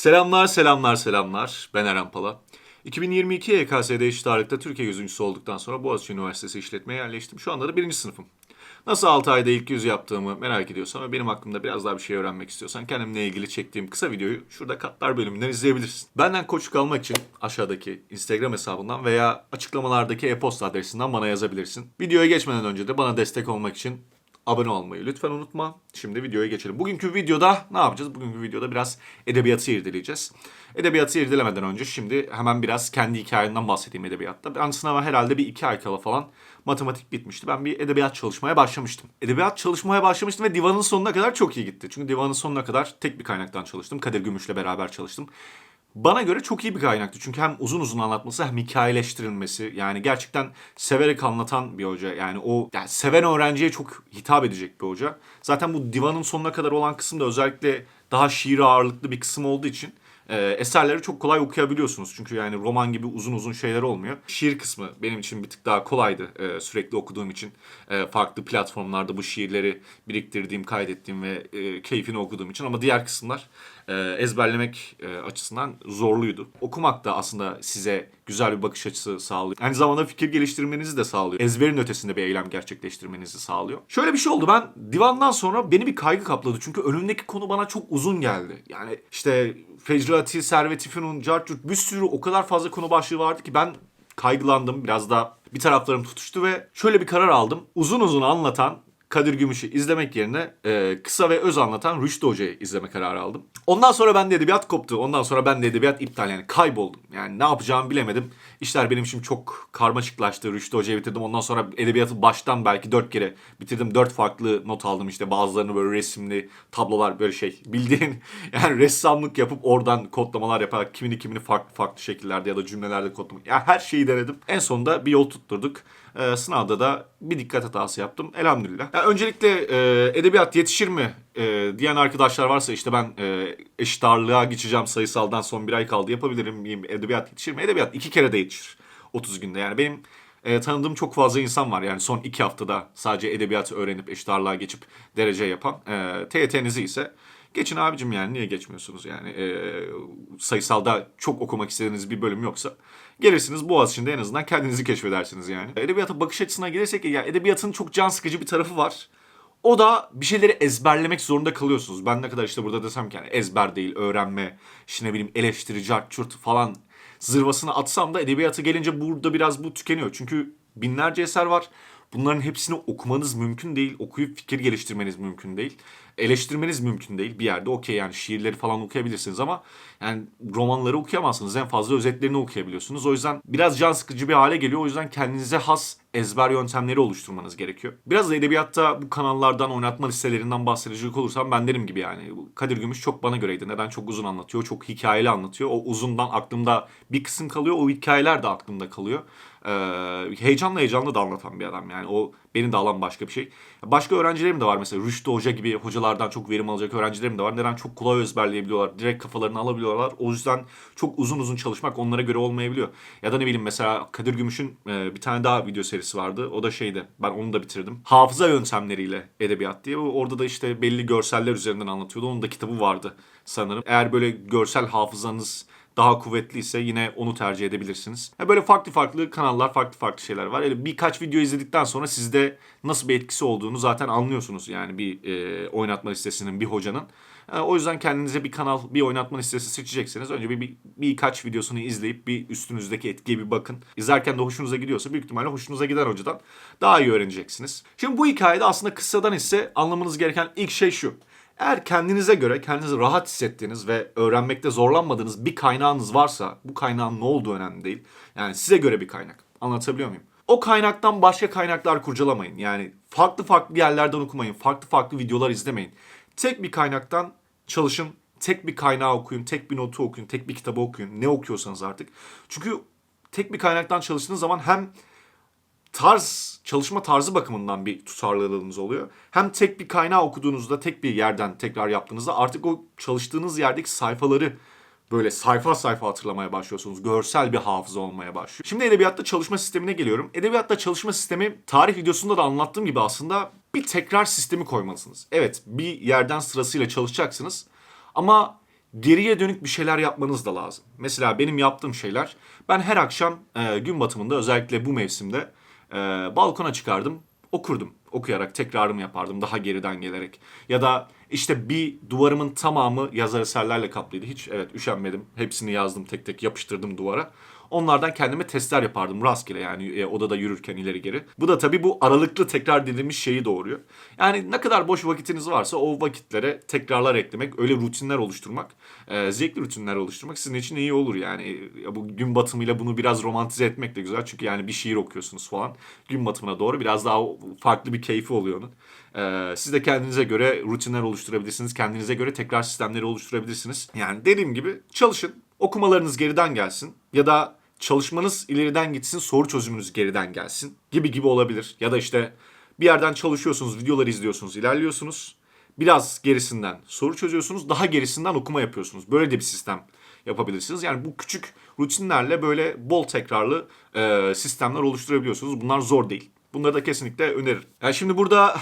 Selamlar, selamlar, selamlar. Ben Eren Pala. 2022 YKS'de eşit ağırlıkta Türkiye yüzüncüsü olduktan sonra Boğaziçi Üniversitesi işletmeye yerleştim. Şu anda da birinci sınıfım. Nasıl 6 ayda ilk yüz yaptığımı merak ediyorsan ve benim hakkımda biraz daha bir şey öğrenmek istiyorsan kendimle ilgili çektiğim kısa videoyu şurada katlar bölümünden izleyebilirsin. Benden koçluk almak için aşağıdaki Instagram hesabından veya açıklamalardaki e-posta adresinden bana yazabilirsin. Videoya geçmeden önce de bana destek olmak için abone olmayı lütfen unutma. Şimdi videoya geçelim. Bugünkü videoda ne yapacağız? Bugünkü videoda biraz edebiyatı irdeleyeceğiz. Edebiyatı irdelemeden önce şimdi hemen biraz kendi hikayemden bahsedeyim edebiyatta. Ben sınava herhalde bir iki ay kala falan matematik bitmişti. Ben bir edebiyat çalışmaya başlamıştım. Edebiyat çalışmaya başlamıştım ve divanın sonuna kadar çok iyi gitti. Çünkü divanın sonuna kadar tek bir kaynaktan çalıştım. Kadir Gümüş'le beraber çalıştım. Bana göre çok iyi bir kaynaktı. Çünkü hem uzun uzun anlatması hem hikayeleştirilmesi. Yani gerçekten severek anlatan bir hoca. Yani o yani seven öğrenciye çok hitap edecek bir hoca. Zaten bu divanın sonuna kadar olan kısım da özellikle daha şiir ağırlıklı bir kısım olduğu için e, eserleri çok kolay okuyabiliyorsunuz. Çünkü yani roman gibi uzun uzun şeyler olmuyor. Şiir kısmı benim için bir tık daha kolaydı. e, sürekli okuduğum için. E, farklı platformlarda bu şiirleri biriktirdiğim, kaydettiğim ve e, keyfini okuduğum için. Ama diğer kısımlar ezberlemek e, açısından zorluydu. Okumak da aslında size güzel bir bakış açısı sağlıyor. Aynı zamanda fikir geliştirmenizi de sağlıyor. Ezberin ötesinde bir eylem gerçekleştirmenizi sağlıyor. Şöyle bir şey oldu. Ben divandan sonra beni bir kaygı kapladı. Çünkü önümdeki konu bana çok uzun geldi. Yani işte Fecrati, Servet-i Fünun, Carcut bir sürü o kadar fazla konu başlığı vardı ki ben kaygılandım. Biraz da bir taraflarım tutuştu ve şöyle bir karar aldım. Uzun uzun anlatan Kadir Gümüş'ü izlemek yerine e, kısa ve öz anlatan Rüştü Hoca'yı izleme kararı aldım. Ondan sonra ben de edebiyat koptu. Ondan sonra ben de edebiyat iptal yani kayboldum. Yani ne yapacağımı bilemedim. İşler benim için çok karmaşıklaştı. Rüştü Hoca'yı bitirdim. Ondan sonra edebiyatı baştan belki dört kere bitirdim. Dört farklı not aldım işte. Bazılarını böyle resimli tablolar böyle şey. Bildiğin yani ressamlık yapıp oradan kodlamalar yaparak kimini kimini farklı farklı şekillerde ya da cümlelerde kodlamak. Yani her şeyi denedim. En sonunda bir yol tutturduk. Ee, sınavda da bir dikkat hatası yaptım. Elhamdülillah. Yani öncelikle e, edebiyat yetişir mi e, diyen arkadaşlar varsa işte ben e, eşit ağırlığa geçeceğim sayısaldan son bir ay kaldı yapabilirim miyim? Edebiyat yetişir mi? Edebiyat iki kere de yetişir 30 günde. Yani benim e, tanıdığım çok fazla insan var. Yani son iki haftada sadece edebiyatı öğrenip eşit ağırlığa geçip derece yapan. E, TYT'nizi ise Geçin abicim yani niye geçmiyorsunuz yani e, sayısalda çok okumak istediğiniz bir bölüm yoksa gelirsiniz Boğaziçi'nde en azından kendinizi keşfedersiniz yani. Edebiyata bakış açısına gelirsek ya edebiyatın çok can sıkıcı bir tarafı var. O da bir şeyleri ezberlemek zorunda kalıyorsunuz. Ben ne kadar işte burada desem ki yani ezber değil, öğrenme, işte ne bileyim eleştiri, cart, çurt falan zırvasını atsam da edebiyata gelince burada biraz bu tükeniyor. Çünkü binlerce eser var. Bunların hepsini okumanız mümkün değil. Okuyup fikir geliştirmeniz mümkün değil. Eleştirmeniz mümkün değil. Bir yerde okey yani şiirleri falan okuyabilirsiniz ama yani romanları okuyamazsınız. En fazla özetlerini okuyabiliyorsunuz. O yüzden biraz can sıkıcı bir hale geliyor. O yüzden kendinize has ezber yöntemleri oluşturmanız gerekiyor. Biraz da edebiyatta bu kanallardan, oynatma listelerinden bahsedecek olursam ben derim gibi yani. Kadir Gümüş çok bana göreydi. Neden? Çok uzun anlatıyor. Çok hikayeli anlatıyor. O uzundan aklımda bir kısım kalıyor. O hikayeler de aklımda kalıyor. Ee, heyecanlı heyecanlı da anlatan bir adam yani. O beni de alan başka bir şey. Başka öğrencilerim de var mesela Rüştü Hoca gibi hocalardan çok verim alacak öğrencilerim de var. Neden? Çok kolay ezberleyebiliyorlar. Direkt kafalarını alabiliyorlar. O yüzden çok uzun uzun çalışmak onlara göre olmayabiliyor. Ya da ne bileyim mesela Kadir Gümüş'ün e, bir tane daha video serisi vardı. O da şeydi. Ben onu da bitirdim. Hafıza yöntemleriyle edebiyat diye. Orada da işte belli görseller üzerinden anlatıyordu. Onun da kitabı vardı sanırım. Eğer böyle görsel hafızanız daha kuvvetliyse yine onu tercih edebilirsiniz. Ya böyle farklı farklı kanallar, farklı farklı şeyler var. Yani birkaç video izledikten sonra sizde nasıl bir etkisi olduğunu zaten anlıyorsunuz yani bir e, oynatma listesinin, bir hocanın. Yani o yüzden kendinize bir kanal, bir oynatma listesi seçecekseniz önce bir, bir birkaç videosunu izleyip bir üstünüzdeki etkiye bir bakın. İzlerken de hoşunuza gidiyorsa büyük ihtimalle hoşunuza giden hocadan daha iyi öğreneceksiniz. Şimdi bu hikayede aslında kıssadan ise anlamanız gereken ilk şey şu. Eğer kendinize göre kendinizi rahat hissettiğiniz ve öğrenmekte zorlanmadığınız bir kaynağınız varsa bu kaynağın ne olduğu önemli değil. Yani size göre bir kaynak. Anlatabiliyor muyum? O kaynaktan başka kaynaklar kurcalamayın. Yani farklı farklı yerlerden okumayın. Farklı farklı videolar izlemeyin. Tek bir kaynaktan çalışın. Tek bir kaynağı okuyun. Tek bir notu okuyun. Tek bir kitabı okuyun. Ne okuyorsanız artık. Çünkü tek bir kaynaktan çalıştığınız zaman hem tarz, çalışma tarzı bakımından bir tutarlılığınız oluyor. Hem tek bir kaynağı okuduğunuzda, tek bir yerden tekrar yaptığınızda artık o çalıştığınız yerdeki sayfaları böyle sayfa sayfa hatırlamaya başlıyorsunuz. Görsel bir hafıza olmaya başlıyor. Şimdi edebiyatta çalışma sistemine geliyorum. Edebiyatta çalışma sistemi tarih videosunda da anlattığım gibi aslında bir tekrar sistemi koymalısınız. Evet bir yerden sırasıyla çalışacaksınız ama geriye dönük bir şeyler yapmanız da lazım. Mesela benim yaptığım şeyler ben her akşam e, gün batımında özellikle bu mevsimde e, balkona çıkardım okurdum. Okuyarak tekrarımı yapardım daha geriden gelerek. Ya da işte bir duvarımın tamamı yazar eserlerle kaplıydı. Hiç evet üşenmedim. Hepsini yazdım tek tek yapıştırdım duvara. Onlardan kendime testler yapardım rastgele yani e, odada yürürken ileri geri. Bu da tabii bu aralıklı tekrar dediğimiz şeyi doğuruyor. Yani ne kadar boş vakitiniz varsa o vakitlere tekrarlar eklemek, öyle rutinler oluşturmak, e, zevkli rutinler oluşturmak sizin için iyi olur yani. E, bu gün batımıyla bunu biraz romantize etmek de güzel. Çünkü yani bir şiir okuyorsunuz falan. Gün batımına doğru biraz daha farklı bir keyfi oluyor onun. E, siz de kendinize göre rutinler oluşturabilirsiniz. Kendinize göre tekrar sistemleri oluşturabilirsiniz. Yani dediğim gibi çalışın. Okumalarınız geriden gelsin. Ya da çalışmanız ileriden gitsin, soru çözümünüz geriden gelsin gibi gibi olabilir. Ya da işte bir yerden çalışıyorsunuz, videolar izliyorsunuz, ilerliyorsunuz. Biraz gerisinden soru çözüyorsunuz, daha gerisinden okuma yapıyorsunuz. Böyle de bir sistem yapabilirsiniz. Yani bu küçük rutinlerle böyle bol tekrarlı e, sistemler oluşturabiliyorsunuz. Bunlar zor değil. Bunları da kesinlikle öneririm. Yani şimdi burada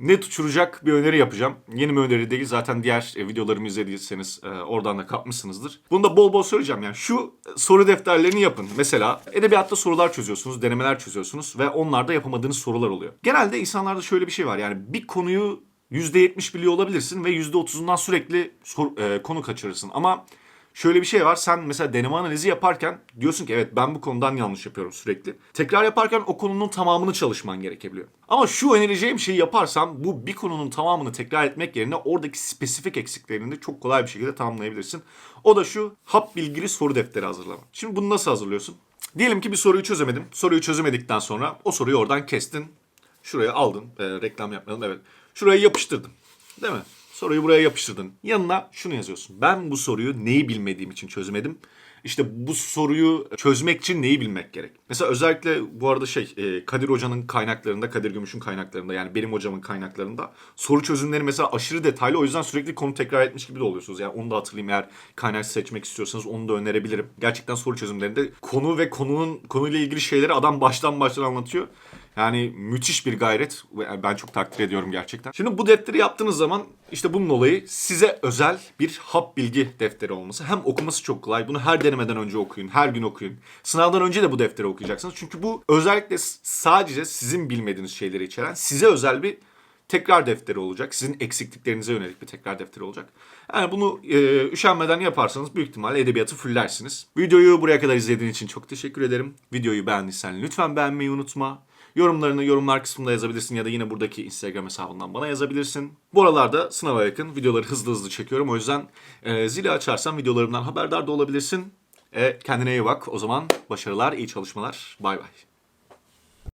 net uçuracak bir öneri yapacağım. Yeni bir öneri değil. Zaten diğer e, videolarımı izlediyseniz e, oradan da kapmışsınızdır. Bunu da bol bol söyleyeceğim. Yani şu soru defterlerini yapın. Mesela edebiyatta sorular çözüyorsunuz, denemeler çözüyorsunuz ve onlarda yapamadığınız sorular oluyor. Genelde insanlarda şöyle bir şey var. Yani bir konuyu %70 biliyor olabilirsin ve %30'undan sürekli sor- e, konu kaçırırsın. Ama Şöyle bir şey var. Sen mesela deneme analizi yaparken diyorsun ki evet ben bu konudan yanlış yapıyorum sürekli. Tekrar yaparken o konunun tamamını çalışman gerekebiliyor. Ama şu önereceğim şeyi yaparsam bu bir konunun tamamını tekrar etmek yerine oradaki spesifik eksiklerini de çok kolay bir şekilde tamamlayabilirsin. O da şu hap bilgili soru defteri hazırlamak. Şimdi bunu nasıl hazırlıyorsun? Diyelim ki bir soruyu çözemedim. Soruyu çözemedikten sonra o soruyu oradan kestin. Şuraya aldın. Ee, reklam yapmayalım evet. Şuraya yapıştırdın. Değil mi? Soruyu buraya yapıştırdın. Yanına şunu yazıyorsun. Ben bu soruyu neyi bilmediğim için çözemedim. İşte bu soruyu çözmek için neyi bilmek gerek? Mesela özellikle bu arada şey e, Kadir Hoca'nın kaynaklarında, Kadir Gümüş'ün kaynaklarında yani benim hocamın kaynaklarında soru çözümleri mesela aşırı detaylı. O yüzden sürekli konu tekrar etmiş gibi de oluyorsunuz. Yani onu da hatırlayayım eğer kaynak seçmek istiyorsanız onu da önerebilirim. Gerçekten soru çözümlerinde konu ve konunun konuyla ilgili şeyleri adam baştan baştan anlatıyor. Yani müthiş bir gayret. Ben çok takdir ediyorum gerçekten. Şimdi bu defteri yaptığınız zaman işte bunun olayı size özel bir hap bilgi defteri olması. Hem okuması çok kolay. Bunu her denemeden önce okuyun. Her gün okuyun. Sınavdan önce de bu defteri okuyacaksınız. Çünkü bu özellikle sadece sizin bilmediğiniz şeyleri içeren size özel bir tekrar defteri olacak. Sizin eksikliklerinize yönelik bir tekrar defteri olacak. Yani bunu e, üşenmeden yaparsanız büyük ihtimalle edebiyatı fullersiniz. Videoyu buraya kadar izlediğin için çok teşekkür ederim. Videoyu beğendiysen lütfen beğenmeyi unutma. Yorumlarını yorumlar kısmında yazabilirsin ya da yine buradaki Instagram hesabından bana yazabilirsin. Bu aralarda sınava yakın videoları hızlı hızlı çekiyorum. O yüzden e, zili açarsan videolarımdan haberdar da olabilirsin. E, kendine iyi bak. O zaman başarılar, iyi çalışmalar. Bay bay.